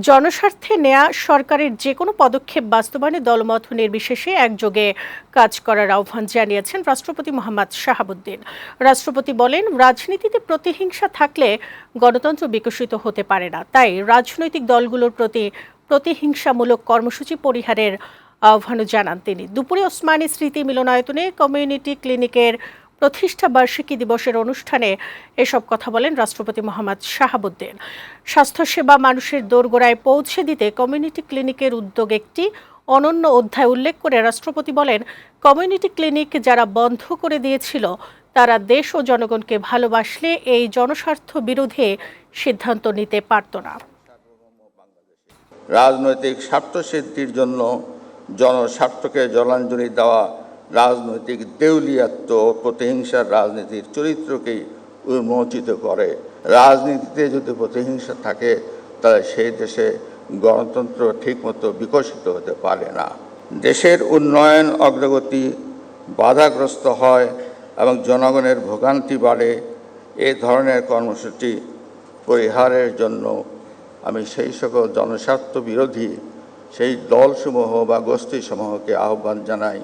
জনস্বার্থে নেয়া সরকারের যে কোনো পদক্ষেপ বাস্তবায়নে দলমত নির্বিশেষে একযোগে কাজ করার আহ্বান জানিয়েছেন রাষ্ট্রপতি মোহাম্মদ শাহাবুদ্দিন। রাষ্ট্রপতি বলেন, রাজনীতিতে প্রতিহিংসা থাকলে গণতন্ত্র বিকশিত হতে পারে না। তাই রাজনৈতিক দলগুলোর প্রতি প্রতিহিংসামূলক কর্মসূচি পরিহারের আহ্বানও জানান তিনি। দুপুরে ওসমানী স্মৃতি মিলনায়তনে কমিউনিটি ক্লিনিকের প্রতিষ্ঠা বার্ষিকী দিবসের অনুষ্ঠানে এসব কথা বলেন রাষ্ট্রপতি মোহাম্মদ শাহাবুদ্দিন। স্বাস্থ্যসেবা মানুষের দোরগোড়ায় পৌঁছে দিতে কমিউনিটি ক্লিনিকের উদ্যোগ একটি অনন্য অধ্যায় উল্লেখ করে রাষ্ট্রপতি বলেন, কমিউনিটি ক্লিনিক যারা বন্ধ করে দিয়েছিল, তারা দেশ ও জনগণকে ভালোবাসলে এই জনস্বার্থ বিরোধে সিদ্ধান্ত নিতে পারত না। রাজনৈতিক স্বার্থসিদ্ধির জন্য জনস্বার্থকে জলাঞ্জলি দেওয়া রাজনৈতিক দেউলিয়াত্ব প্রতিহিংসার রাজনীতির চরিত্রকেই উন্মোচিত করে। রাজনীতিতে যদি প্রতিহিংসা থাকে, তাহলে সেই দেশে গণতন্ত্র ঠিকমতো বিকশিত হতে পারে না। দেশের উন্নয়ন অগ্রগতি বাধাগ্রস্ত হয় এবং জনগণের ভোগান্তি বাড়ে। এ ধরনের কর্মসূচি পরিহারের জন্য আমি সেই সকল জনস্বার্থ বিরোধী সেই দলসমূহ বা গোষ্ঠীসমূহকে আহ্বান জানাই।